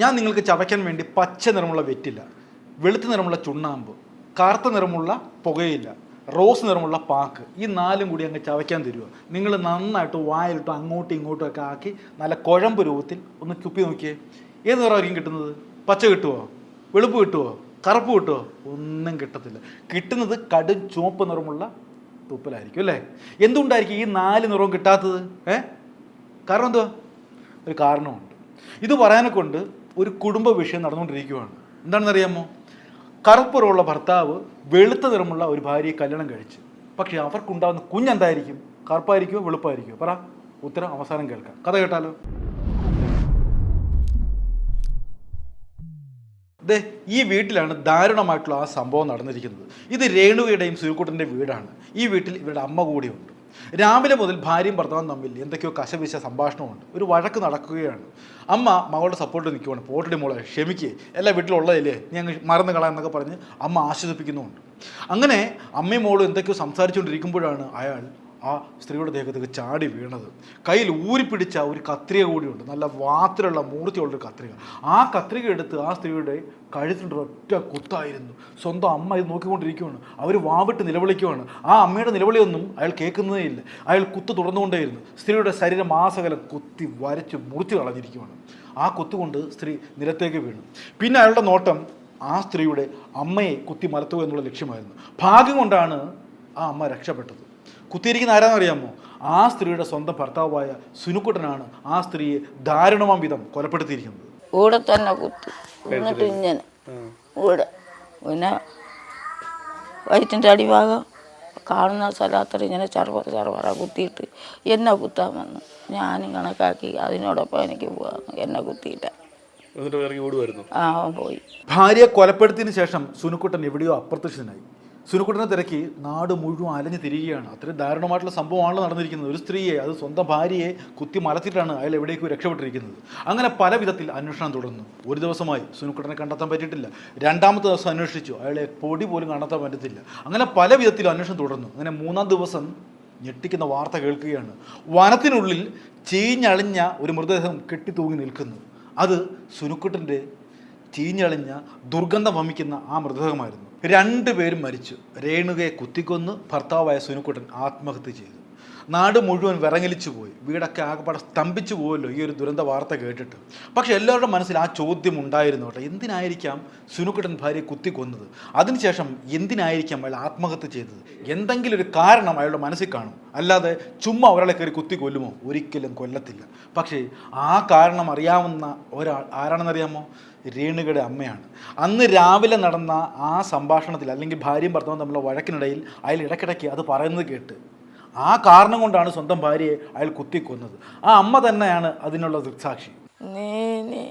ഞാൻ നിങ്ങൾക്ക് ചവയ്ക്കാൻ വേണ്ടി പച്ച നിറമുള്ള വെറ്റില വെളുത്ത നിറമുള്ള ചുണ്ണാമ്പ് കറുത്ത നിറമുള്ള പുകയില്ല റോസ് നിറമുള്ള പാക്ക് ഈ നാലും കൂടി അങ്ങ് ചവയ്ക്കാൻ തരുമോ നിങ്ങൾ നന്നായിട്ട് വായിലിട്ട് അങ്ങോട്ടും ഇങ്ങോട്ടും ഒക്കെ ആക്കി നല്ല കുഴമ്പ് രൂപത്തിൽ ഒന്ന് ചുപ്പി നോക്കിയേ. ഏത് നിറമായിരിക്കും കിട്ടുന്നത്? പച്ച കിട്ടുമോ വെളുപ്പ് കിട്ടുമോ കറുപ്പ് കിട്ടുമോ ഒന്നും കിട്ടത്തില്ല. കിട്ടുന്നത് കടും ചുവപ്പ് നിറമുള്ള തുപ്പലായിരിക്കും അല്ലേ? എന്തുകൊണ്ടായിരിക്കും ഈ നാല് നിറവും കിട്ടാത്തത്? ഏ? കാരണം എന്തുവാ? ഒരു കാരണമുണ്ട്. ഇത് പറയാനെ കൊണ്ട് ഒരു കുടുംബ വിഷയം നടന്നുകൊണ്ടിരിക്കുകയാണ് എന്താണെന്നറിയാമോ? കറുപ്പ് നിറമുള്ള ഭർത്താവ് വെളുത്ത നിറമുള്ള ഒരു ഭാര്യയെ കല്യാണം കഴിച്ച്. പക്ഷേ അവർക്കുണ്ടാകുന്ന കുഞ്ഞെന്തായിരിക്കും കറുപ്പായിരിക്കുമോ വെളുപ്പായിരിക്കുമോ പറ. ഉത്തരം അവസാനം കേൾക്കാം. കഥ കേട്ടാലോ? ദേ ഈ വീട്ടിലാണ് ദാരുണമായിട്ടുള്ള ആ സംഭവം നടന്നിരിക്കുന്നത്. ഇത് രേണുകയുടെയും സുരുക്കുട്ടന്റെ വീടാണ്. ഈ വീട്ടിൽ ഇവരുടെ അമ്മ കൂടിയുണ്ട്. രാവിലെ മുതൽ ഭാര്യയും ഭർത്താവും തമ്മിൽ എന്തൊക്കെയോ കശവിശ സംഭാഷണമുണ്ട്. ഒരു വഴക്ക് നടക്കുകയാണ്. അമ്മ മകളുടെ സപ്പോർട്ട് നിൽക്കുവാണ് പോട്ടടി മോളെ ക്ഷമിക്കേ. എല്ലാ വീട്ടിലുള്ളതല്ലേ? ഞങ്ങൾ മറന്നു കളയാം എന്നൊക്കെ പറഞ്ഞ് അമ്മ ആശ്വസിപ്പിക്കുന്നുമുണ്ട്. അങ്ങനെ അമ്മയും മോളും എന്തൊക്കെയോ സംസാരിച്ചുകൊണ്ടിരിക്കുമ്പോഴാണ് അയാൾ ആ സ്ത്രീയുടെ ദേഹത്തേക്ക് ചാടി വീണത്. കയ്യിൽ ഊരിപ്പിടിച്ച ഒരു കത്രിക കൂടിയുണ്ട്. നല്ല വാത്തിലുള്ള മൂർച്ചയുള്ളൊരു കത്രിക. ആ കത്രിക എടുത്ത് ആ സ്ത്രീയുടെ കഴുത്തിന്റെ ഒറ്റ കുത്തായിരുന്നു. സ്വന്തം അമ്മ ഇത് നോക്കിക്കൊണ്ടിരിക്കുകയാണ് അവർ വാവിട്ട് നിലവിളിക്കുകയാണ് ആ അമ്മയുടെ നിലവിളിയൊന്നും അയാൾ കേൾക്കുന്നതേ ഇല്ല. അയാൾ കുത്ത് തുടർന്നുകൊണ്ടേയിരുന്നു. സ്ത്രീയുടെ ശരീരം മാസകലം കുത്തി വരച്ച് മുറിച്ച് കളഞ്ഞിരിക്കുകയാണ് ആ കുത്തുകൊണ്ട് സ്ത്രീ നിലത്തേക്ക് വീണു. പിന്നെ അയാളുടെ നോട്ടം ആ സ്ത്രീയുടെ അമ്മയെ കുത്തി മലത്തുക എന്നുള്ള ലക്ഷ്യമായിരുന്നു. ഭാഗ്യം കൊണ്ടാണ് ആ അമ്മ രക്ഷപ്പെട്ടത്. കുത്തിയിരിക്കുന്ന ആരാന്ന് അറിയാമോ? ആ സ്ത്രീയുടെ സ്വന്തം ഭർത്താവായ സുനുക്കുട്ടനാണ് ആ സ്ത്രീയെ ദാരുണമാം വിധം കൊലപ്പെടുത്തിയിരിക്കുന്നത്. ഇവിടെ തന്നെ കുത്തി. എന്നിട്ട് ഇങ്ങനെ. ഇവിടെ. പിന്നെ വയറ്റിന്റെ അടിഭാഗം കാണുന്ന സ്ഥലത്തിൽ ഇങ്ങനെ ചർവറ ചർവറ കുത്തിയിട്ട് എന്നെ കുത്താൻ വന്നു. ഞാനും കണക്കാക്കി അതിനോടൊപ്പം എനിക്ക് പോകാം എന്നെ കുത്തിയിട്ട. ആ പോയി. ഭാര്യയെ കൊലപ്പെടുത്തിയതിനു ശേഷം സുനുക്കുട്ടൻ എവിടെയോ അപ്രത്യക്ഷനായി. സുനുക്കുട്ടനെ തിരക്കി നാട് മുഴുവൻ അലഞ്ഞു തിരികുകയാണ് അത്രയും ദാരുണമായിട്ടുള്ള സംഭവമാണല്ലോ നടന്നിരിക്കുന്നത്. ഒരു സ്ത്രീയെ അത് സ്വന്തം ഭാര്യയെ കുത്തി മലത്തിട്ടാണ് അയാൾ എവിടേക്കും രക്ഷപ്പെട്ടിരിക്കുന്നത്. അങ്ങനെ പല വിധത്തിൽ അന്വേഷണം തുടർന്നു. ഒരു ദിവസമായി സുനുക്കുട്ടനെ കണ്ടെത്താൻ പറ്റിയിട്ടില്ല. രണ്ടാമത്തെ ദിവസം അന്വേഷിച്ചു. അയാളെ പൊടി പോലും കണ്ടെത്താൻ പറ്റത്തില്ല. അങ്ങനെ പല വിധത്തിൽ അന്വേഷണം തുടർന്നു. അങ്ങനെ മൂന്നാം ദിവസം ഞെട്ടിക്കുന്ന വാർത്ത കേൾക്കുകയാണ്. വനത്തിനുള്ളിൽ ചീഞ്ഞളിഞ്ഞ ഒരു മൃതദേഹം കെട്ടിത്തൂങ്ങി നിൽക്കുന്നു. അത് സുനുക്കുട്ടന്റെ ചീഞ്ഞളിഞ്ഞ ദുർഗന്ധം വമിക്കുന്ന ആ മൃതദേഹമായിരുന്നു. രണ്ടുപേരും മരിച്ചു. രേണുകയെ കുത്തിക്കൊന്ന്. ഭർത്താവായ സുനുക്കുട്ടൻ ആത്മഹത്യ ചെയ്തു. നാട് മുഴുവൻ വിറങ്ങലിച്ചു പോയി. വീടൊക്കെ ആകെപ്പാടെ സ്തംഭിച്ചു പോയല്ലോ ഈ ഒരു ദുരന്ത വാർത്ത കേട്ടിട്ട്. പക്ഷെ എല്ലാവരുടെ മനസ്സിൽ ആ ചോദ്യം ഉണ്ടായിരുന്നു കേട്ടോ. എന്തിനായിരിക്കാം സുനുക്കുട്ടൻ ഭാര്യയെ കുത്തിക്കൊന്നത് അതിനുശേഷം എന്തിനായിരിക്കാം അയാൾ ആത്മഹത്യ ചെയ്തത്? എന്തെങ്കിലും ഒരു കാരണം അയാളുടെ മനസ്സിൽ കാണും. അല്ലാതെ ചുമ്മാ ഒരാളെ കയറി കുത്തി കൊല്ലുമോ? ഒരിക്കലും കൊല്ലത്തില്ല. പക്ഷേ ആ കാരണം അറിയാവുന്ന ഒരാൾ ആരാണെന്നറിയാമോ? രേണുകയുടെ അമ്മയാണ്. അന്ന് രാവിലെ നടന്ന ആ സംഭാഷണത്തിൽ അല്ലെങ്കിൽ ഭാര്യയും ഭർത്താവും തമ്മിലുള്ള വഴക്കിനിടയിൽ അയാൾ ഇടയ്ക്കിടയ്ക്ക് അത് പറയുന്നത് കേട്ട് ആ കാരണം കൊണ്ടാണ് സ്വന്തം ഭാര്യയെ അയാൾ കുത്തിക്കൊന്നത്. ആ അമ്മ തന്നെയാണ് അതിനുള്ള ദൃക്സാക്ഷി. നീ നീ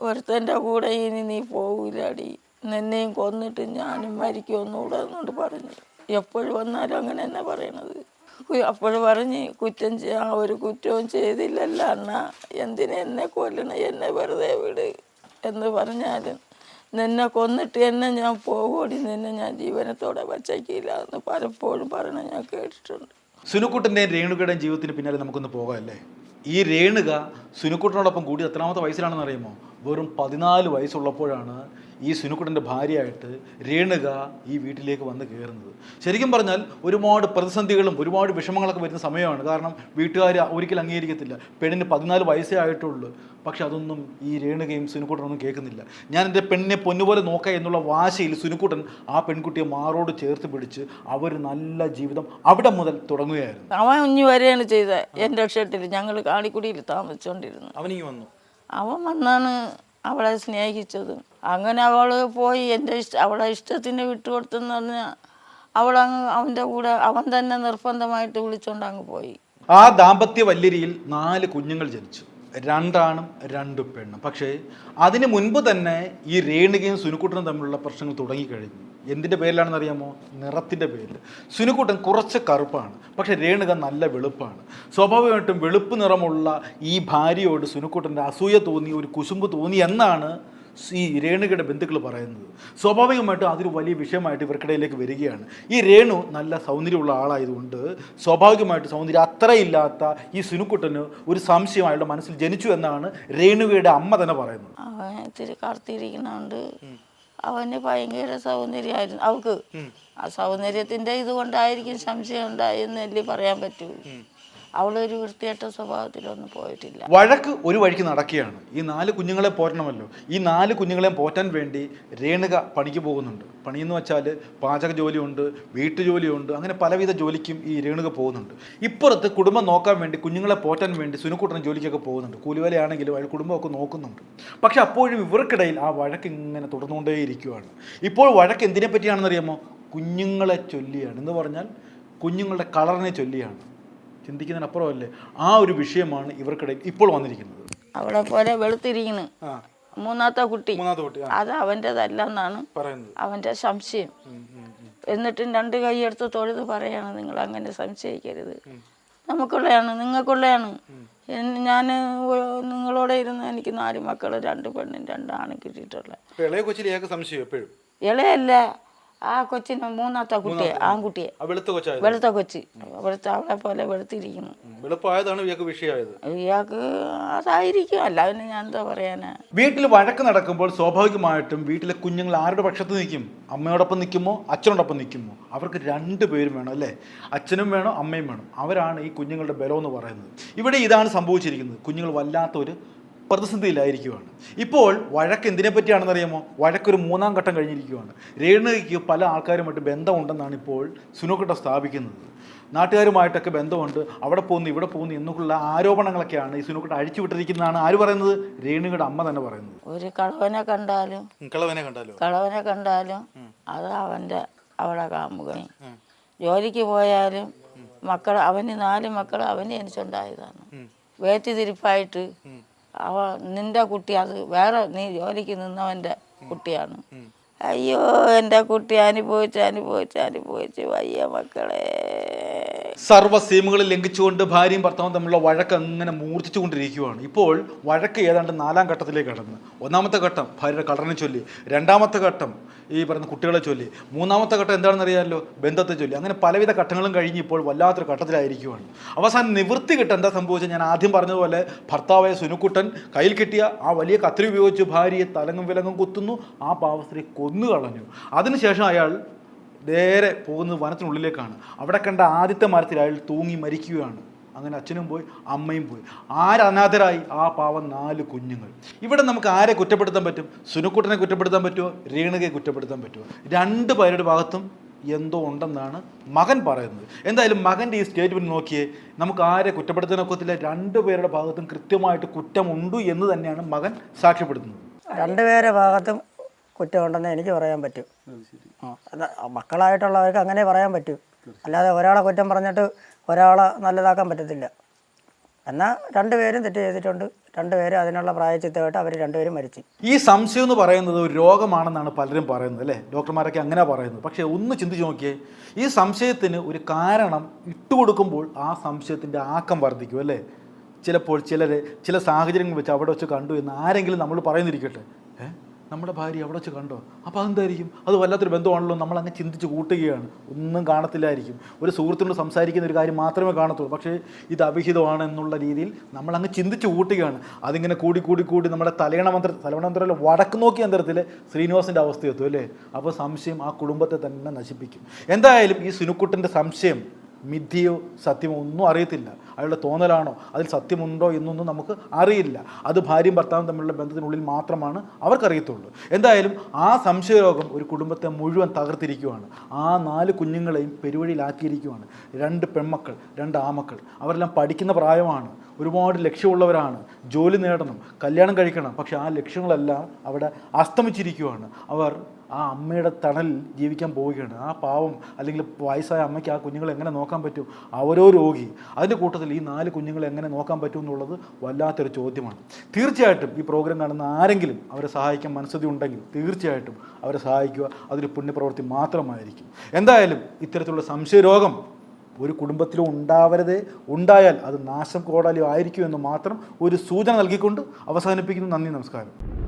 ഒരുത്തന്റെ കൂടെ ഇനി നീ പോകൂലടി. നിന്നെയും കൊന്നിട്ട് ഞാനും മരിക്കുമെന്നൂടെ എന്നുകൊണ്ട് പറഞ്ഞു. എപ്പോഴും വന്നാലും അങ്ങനെ തന്നെ പറയണത്. അപ്പോഴും പറഞ്ഞ് കുറ്റം ചെയ്യാ ഒരു കുറ്റവും ചെയ്തില്ലല്ല അണ്ണ. എന്തിനെ എന്നെ കൊല്ലണ? എന്നെ വെറുതെ വിട്. എന്ന് പറഞ്ഞാലും നിന്നെ കൊന്നിട്ട് എന്നെ ഞാൻ പോകൂടി. നിന്നെ ഞാൻ ജീവനത്തോടെ വച്ചേക്കില്ല എന്ന് പലപ്പോഴും പറയണ ഞാൻ കേട്ടിട്ടുണ്ട്. സുനുക്കുട്ടന്റെയും രേണുകയുടെയും ജീവിതത്തിന് പിന്നാലെ നമുക്കൊന്ന് പോകാമല്ലേ ഈ രേണുക സുനുക്കുട്ടനോടൊപ്പം കൂടി എത്രാമത്തെ വയസ്സിലാണെന്ന് അറിയുമോ? വെറും പതിനാല് വയസ്സുള്ളപ്പോഴാണ് ഈ സുനുക്കുട്ടന്റെ ഭാര്യയായിട്ട് രേണുക ഈ വീട്ടിലേക്ക് വന്ന് കയറുന്നത്. ശരിക്കും പറഞ്ഞാൽ ഒരുപാട് പ്രതിസന്ധികളും ഒരുപാട് വിഷമങ്ങളൊക്കെ വരുന്ന സമയമാണ്. കാരണം വീട്ടുകാർ ഒരിക്കലും അംഗീകരിക്കത്തില്ല. പെണ്ണിന് പതിനാല് വയസ്സേ ആയിട്ടുള്ളൂ. പക്ഷെ അതൊന്നും ഈ രേണുകയും സുനുക്കുട്ടനൊന്നും കേൾക്കുന്നില്ല. ഞാൻ എന്റെ പെണ്ണിനെ പൊന്നുപോലെ നോക്കുക എന്നുള്ള വാശയിൽ സുനുക്കുട്ടൻ ആ പെൺകുട്ടിയെ മാറോട് ചേർത്ത് പിടിച്ച് അവർ നല്ല ജീവിതം അവിടെ മുതൽ തുടങ്ങുകയായിരുന്നു. അവൻ ഇനി വരെയാണ് ചെയ്തത്. എന്റെ ഷെട്ടിൽ ഞങ്ങൾ കാണിക്കുടിയിൽ താമസിച്ചുകൊണ്ടിരുന്നു അവനിങ്ങി വന്നു. അവൻ വന്നാണ് അവളെ സ്നേഹിച്ചത്. അങ്ങനെ അവൾ പോയി എന്റെ ഇഷ്ട അവളെ ഇഷ്ടത്തിന് വിട്ടുകൊടുത്തെന്ന് പറഞ്ഞാൽ അവളങ്ങ് അവന്റെ കൂടെ അവൻ തന്നെ നിർബന്ധമായിട്ട് വിളിച്ചോണ്ട് അങ്ങ് പോയി. ആ ദാമ്പത്യ വല്യരിയിൽ നാല് കുഞ്ഞുങ്ങൾ ജനിച്ചു. രണ്ടാണും രണ്ട് പെണ്ണും. പക്ഷേ അതിന് മുൻപ് തന്നെ ഈ രേണുകയും സുനുക്കുട്ടനും തമ്മിലുള്ള പ്രശ്നങ്ങൾ തുടങ്ങിക്കഴിഞ്ഞു. എന്തിന്റെ പേരിലാണെന്ന് അറിയാമോ നിറത്തിന്റെ പേരിൽ. സുനുക്കുട്ടൻ കുറച്ച് കറുപ്പാണ് പക്ഷേ രേണുക നല്ല വെളുപ്പാണ്. സ്വാഭാവികമായിട്ടും വെളുപ്പ് നിറമുള്ള ഈ ഭാര്യയോട് സുനുക്കുട്ടന്റെ അസൂയ തോന്നി ഒരു കുശുമ്പ് തോന്നി എന്നാണ് ഈ രേണുകയുടെ ബന്ധുക്കൾ പറയുന്നത്. സ്വാഭാവികമായിട്ടും അതൊരു വലിയ വിഷയമായിട്ട് ഇവർക്കിടയിലേക്ക് വരികയാണ്. ഈ രേണു നല്ല സൗന്ദര്യമുള്ള ആളായതുകൊണ്ട് സ്വാഭാവികമായിട്ട് സൗന്ദര്യം അത്രയില്ലാത്ത ഈ സുനുക്കുട്ടന് ഒരു സംശയം അയാളുടെ മനസ്സിൽ ജനിച്ചു എന്നാണ് രേണുകയുടെ അമ്മ തന്നെ പറയുന്നത്. അവൻ ഇത്തിരി കറുത്തിരിക്കുന്നുണ്ട് അവന് ഭയങ്കര സൗന്ദര്യമായിരുന്നു. അവക്ക് ആ സൗന്ദര്യത്തിന്റെ ഇതുകൊണ്ടായിരിക്കും സംശയം സംശയം ഉണ്ടായെന്നല്ലേ പറയാൻ പറ്റൂ. അവളൊരു വൃത്തികെട്ട സ്വഭാവത്തിലൊന്നും പോയിട്ടില്ല. വഴക്ക് ഒരു വഴിക്ക് നടക്കുകയാണ്. ഈ നാല് കുഞ്ഞുങ്ങളെ പോറ്റണമല്ലോ. ഈ നാല് കുഞ്ഞുങ്ങളെയും പോറ്റാൻ വേണ്ടി രേണുക പണിക്ക് പോകുന്നുണ്ട്. പണിയെന്ന് വെച്ചാൽ പാചക ജോലിയുണ്ട് വീട്ടുജോലിയുണ്ട് അങ്ങനെ പലവിധ ജോലിക്കും ഈ രേണുക പോകുന്നുണ്ട്. ഇപ്പുറത്ത് കുടുംബം നോക്കാൻ വേണ്ടി കുഞ്ഞുങ്ങളെ പോറ്റാൻ വേണ്ടി സുനുക്കുട്ടൻ ജോലിക്കൊക്കെ പോകുന്നുണ്ട്. കൂലിവലയാണെങ്കിലും അയാൾ കുടുംബമൊക്കെ നോക്കുന്നുണ്ട്. പക്ഷെ അപ്പോഴും ഇവർക്കിടയിൽ ആ വഴക്ക് ഇങ്ങനെ തുടർന്നുകൊണ്ടേയിരിക്കുകയാണ്. ഇപ്പോൾ വഴക്ക് എന്തിനെ പറ്റിയാണെന്നറിയാമോ കുഞ്ഞുങ്ങളെ ചൊല്ലിയാണ്. എന്ന് പറഞ്ഞാൽ കുഞ്ഞുങ്ങളുടെ കളറിനെ ചൊല്ലിയാണ്. ചിന്തിക്കുന്നതിനപ്പുറമല്ലേ ആ ഒരു വിഷയമാണ് ഇവർക്കിടയിൽ ഇപ്പോൾ വന്നിരിക്കുന്നത്. അവളെ പോലെ വെളുത്തിരിക്കുന്നു മൂന്നാമത്തെ കുട്ടി. അത് അവന്റെതല്ല എന്നാണ് അവന്റെ സംശയം. എന്നിട്ടും രണ്ട് കൈയെടുത്ത് തൊഴുത് പറയാണ് നിങ്ങൾ അങ്ങനെ സംശയിക്കരുത് നമുക്കുള്ളതാണ് നിങ്ങൾക്കുള്ളതാണ്. ഞാൻ നിങ്ങളോടെ ഇരുന്ന് എനിക്ക് നാല് മക്കൾ രണ്ട് പെണ്ണും രണ്ടാണ് കിട്ടിയിട്ടുള്ള ഇപ്പൊ ഇളയ കൊച്ചിൽ സംശയം എപ്പോഴും? ഇളയല്ല. ആ കൊച്ചിന് മൂന്നാമത്തെ കുട്ടിയെ ആൺകുട്ടിയെ വെളുത്ത കൊച്ചായത് വെളുത്ത കൊച്ചി. വെളുത്ത അവളെ പോലെ വെളുത്തിരിക്കുന്നു. വെളുപ്പായതാണ് ഇയാൾക്ക് വിഷയമായത്. ഇയാൾക്ക് അതായിരിക്കും. അല്ലാതെ ഞാൻ എന്താ പറയാനാ? വീട്ടിൽ വഴക്ക് നടക്കുമ്പോൾ സ്വാഭാവികമായിട്ടും വീട്ടിലെ കുഞ്ഞുങ്ങൾ ആരുടെ പക്ഷത്ത് നിൽക്കും? അമ്മയോടൊപ്പം നിൽക്കുമോ? അച്ഛനോടൊപ്പം നിൽക്കുമോ? അവർക്ക് രണ്ട് പേരും വേണം അല്ലേ? അച്ഛനും വേണം അമ്മയും വേണം. അവരാണ് ഈ കുഞ്ഞുങ്ങളുടെ ബലം എന്ന് പറയുന്നത്. ഇവിടെ ഇതാണ് സംഭവിച്ചിരിക്കുന്നത്. കുഞ്ഞുങ്ങൾ വല്ലാത്ത ഒരു പ്രതിസന്ധിയിലായിരിക്കുവാണ്. ഇപ്പോൾ വഴക്ക് എന്തിനെ പറ്റിയാണെന്ന് അറിയാമോ വഴക്കൊരു മൂന്നാം ഘട്ടം കഴിഞ്ഞിരിക്കുകയാണ് രേണുകയ്ക്ക് പല ആൾക്കാരുമായിട്ട് ബന്ധമുണ്ടെന്നാണ് ഇപ്പോൾ സുനോക്കട്ട സ്ഥാപിക്കുന്നത്. നാട്ടുകാരുമായിട്ടൊക്കെ ബന്ധമുണ്ട്. അവിടെ പോകുന്നു ഇവിടെ പോകുന്നു എന്നുള്ള ആരോപണങ്ങളൊക്കെയാണ് ഈ സുനോക്കട്ട അഴിച്ചുവിട്ടിരിക്കുന്നതാണ് ആര് പറയുന്നത്? രേണുകയുടെ അമ്മ തന്നെ പറയുന്നത്. ഒരു കളവനെ കണ്ടാലും കളവനെ കണ്ടാലും? കളവനെ കണ്ടാലും അത് അവന്റെ അവളെ കാമുകണി ജോലിക്ക് പോയാലും മക്കൾ അവന് നാല് മക്കൾ അവന് വേറ്റ് വേറ്റിതിരിപ്പായിട്ട് അവ നിന്റെ കുട്ടി അത് വേറെ നീ ജോലിക്ക് നിന്നവന്റെ കുട്ടിയാണ്. അയ്യോ എന്റെ കുട്ടി അനുഭവിച്ച് അനുഭവിച്ച് അനുഭവിച്ച് വയ്യ മക്കളെ. സർവ സീമുകളിൽ ലംഘിച്ചുകൊണ്ട് ഭാര്യയും ഭർത്താവും തമ്മിലുള്ള വഴക്ക് അങ്ങനെ മൂർച്ഛിച്ചുകൊണ്ടിരിക്കുകയാണ്. ഇപ്പോൾ വഴക്ക് ഏതാണ്ട് നാലാം ഘട്ടത്തിലേക്ക് കടന്ന്. ഒന്നാമത്തെ ഘട്ടം ഭാര്യയുടെ കളറിനെ ചൊല്ലി. രണ്ടാമത്തെ ഘട്ടം ഈ പറയുന്ന കുട്ടികളെ ചൊല്ലി. മൂന്നാമത്തെ ഘട്ടം എന്താണെന്ന് അറിയാമല്ലോ? ബന്ധത്തെ ചൊല്ലി. അങ്ങനെ പലവിധ ഘട്ടങ്ങളും കഴിഞ്ഞ് ഇപ്പോൾ വല്ലാത്തൊരു ഘട്ടത്തിലായിരിക്കുകയാണ്. അവസാനം നിവൃത്തി കിട്ട എന്താ സംഭവിച്ചത്? ഞാൻ ആദ്യം പറഞ്ഞതുപോലെ ഭർത്താവായ സുനുക്കുട്ടൻ കയ്യിൽ കിട്ടിയ ആ വലിയ കത്തിരി ഉപയോഗിച്ച് ഭാര്യയെ തലങ്ങും വിലങ്ങും കുത്തുന്നു. ആ പാവസ്ത്രീ കൊന്നു കളഞ്ഞു അതിനുശേഷം അയാൾ നേരെ പോകുന്നത് വനത്തിനുള്ളിലേക്കാണ്. അവിടെ കണ്ട ആദ്യത്തെ മരത്തിൽ അയാൾ തൂങ്ങി മരിക്കുകയാണ്. അങ്ങനെ അച്ഛനും പോയി അമ്മയും പോയി. ആരനാഥരായി ആ പാവം നാല് കുഞ്ഞുങ്ങൾ. ഇവിടെ നമുക്ക് ആരെ കുറ്റപ്പെടുത്താൻ പറ്റും? സുനുക്കുട്ടനെ കുറ്റപ്പെടുത്താൻ പറ്റുമോ? രേണുകയെ കുറ്റപ്പെടുത്താൻ പറ്റുമോ? രണ്ട് പേരുടെ ഭാഗത്തും എന്തോ ഉണ്ടെന്നാണ് മകൻ പറയുന്നത്. എന്തായാലും മകന്റെ ഈ സ്റ്റേറ്റ്മെന്റ് നോക്കിയേ നമുക്ക് ആരെ കുറ്റപ്പെടുത്താനൊക്കത്തില്ല രണ്ട് പേരുടെ ഭാഗത്തും കൃത്യമായിട്ട് കുറ്റമുണ്ട് എന്ന് തന്നെയാണ് മകൻ സാക്ഷ്യപ്പെടുത്തുന്നത്. രണ്ടുപേരുടെ ഭാഗത്തും കുറ്റമുണ്ടെന്ന് എനിക്ക് പറയാൻ പറ്റും. മക്കളായിട്ടുള്ളവർക്ക് അങ്ങനെ പറയാൻ പറ്റൂ. അല്ലാതെ ഒരാളെ കുറ്റം പറഞ്ഞിട്ട് ഒരാളെ നല്ലതാക്കാൻ പറ്റത്തില്ല. എന്നാൽ രണ്ടുപേരും തെറ്റ് ചെയ്തിട്ടുണ്ട്. രണ്ടുപേരും അതിനുള്ള പ്രായച്ചിത്തമായിട്ട് അവർ രണ്ടുപേരും മരിച്ചു. ഈ സംശയം എന്ന് പറയുന്നത് ഒരു രോഗമാണെന്നാണ് പലരും പറയുന്നത് അല്ലേ? ഡോക്ടർമാരൊക്കെ അങ്ങനെ പറയുന്നത്. പക്ഷേ ഒന്ന് ചിന്തിച്ച് നോക്കിയേ ഈ സംശയത്തിന് ഒരു കാരണം ഇട്ടുകൊടുക്കുമ്പോൾ ആ സംശയത്തിന്റെ ആക്കം വർദ്ധിക്കും അല്ലേ? ചിലപ്പോൾ ചിലർ ചില സാഹചര്യങ്ങൾ വെച്ച് അവിടെ വെച്ച് കണ്ടു എന്ന് ആരെങ്കിലും നമ്മൾ പറയുന്നിരിക്കട്ടെ? ഏ? നമ്മുടെ ഭാര്യ അവിടെ വെച്ച് കണ്ടോ? അപ്പോൾ അതെന്തായിരിക്കും? അത് വല്ലാത്തൊരു ബന്ധമാണല്ലോ. നമ്മൾ അങ്ങ് ചിന്തിച്ച് കൂട്ടുകയാണ്. ഒന്നും കാണത്തില്ലായിരിക്കും. ഒരു സുഹൃത്തിനോട് സംസാരിക്കുന്ന ഒരു കാര്യം മാത്രമേ കാണത്തുള്ളൂ. പക്ഷേ ഇത് അവിഹിതമാണ് എന്നുള്ള രീതിയിൽ നമ്മൾ അങ്ങ് ചിന്തിച്ച് കൂട്ടുകയാണ്. അതിങ്ങനെ കൂടി കൂടി കൂടി നമ്മുടെ തലയണ മന്ത്ര തലയണ മന്ത്രത്തിലെ വടക്ക് നോക്കിയ യന്ത്രത്തിൽ ശ്രീനിവാസിന്റെ അവസ്ഥയെത്തും അല്ലേ? അപ്പോൾ സംശയം ആ കുടുംബത്തെ തന്നെ നശിപ്പിക്കും. എന്തായാലും ഈ സുനുക്കുട്ടന്റെ സംശയം മിഥ്യയോ സത്യമോ ഒന്നും അറിയത്തില്ല. അയാളുടെ തോന്നലാണോ? അതിൽ സത്യമുണ്ടോ എന്നൊന്നും നമുക്ക് അറിയില്ല. അത് ഭാര്യയും ഭർത്താവും തമ്മിലുള്ള ബന്ധത്തിനുള്ളിൽ മാത്രമാണ് അവർക്കറിയത്തുള്ളൂ. എന്തായാലും ആ സംശയരോഗം ഒരു കുടുംബത്തെ മുഴുവൻ തകർത്തിരിക്കുകയാണ് ആ നാല് കുഞ്ഞുങ്ങളെയും പെരുവഴിയിലാക്കിയിരിക്കുകയാണ് രണ്ട് പെൺമക്കൾ രണ്ട് ആമക്കൾ അവരെല്ലാം പഠിക്കുന്ന പ്രായമാണ്. ഒരുപാട് ലക്ഷ്യമുള്ളവരാണ്. ജോലി നേടണം കല്യാണം കഴിക്കണം. പക്ഷേ ആ ലക്ഷ്യങ്ങളെല്ലാം അവിടെ അസ്തമിച്ചിരിക്കുകയാണ് അവർ ആ അമ്മയുടെ തണൽ ജീവിക്കാൻ പോവുകയാണ്. ആ പാവം അല്ലെങ്കിൽ വയസ്സായ അമ്മയ്ക്ക് ആ കുഞ്ഞുങ്ങളെ എങ്ങനെ നോക്കാൻ പറ്റും? അവരോ രോഗി. അതിന്റെ കൂട്ടത്തിൽ ഈ നാല് കുഞ്ഞുങ്ങളെ എങ്ങനെ നോക്കാൻ പറ്റും എന്നുള്ളത് വല്ലാത്തൊരു ചോദ്യമാണ്. തീർച്ചയായിട്ടും ഈ പ്രോഗ്രാം കാണുന്ന ആരെങ്കിലും അവരെ സഹായിക്കാൻ മനസ്സതി ഉണ്ടെങ്കിൽ തീർച്ചയായിട്ടും അവരെ സഹായിക്കുക. അതൊരു പുണ്യപ്രവൃത്തി മാത്രമായിരിക്കും. എന്തായാലും ഇത്തരത്തിലുള്ള സംശയരോഗം ഒരു കുടുംബത്തിലും ഉണ്ടാവരുത്. ഉണ്ടായാൽ അത് നാശം കോടാലി ആയിരിക്കും എന്ന് മാത്രം ഒരു സൂചന നൽകിക്കൊണ്ട് അവസാനിപ്പിക്കുന്നു. നന്ദി നമസ്കാരം.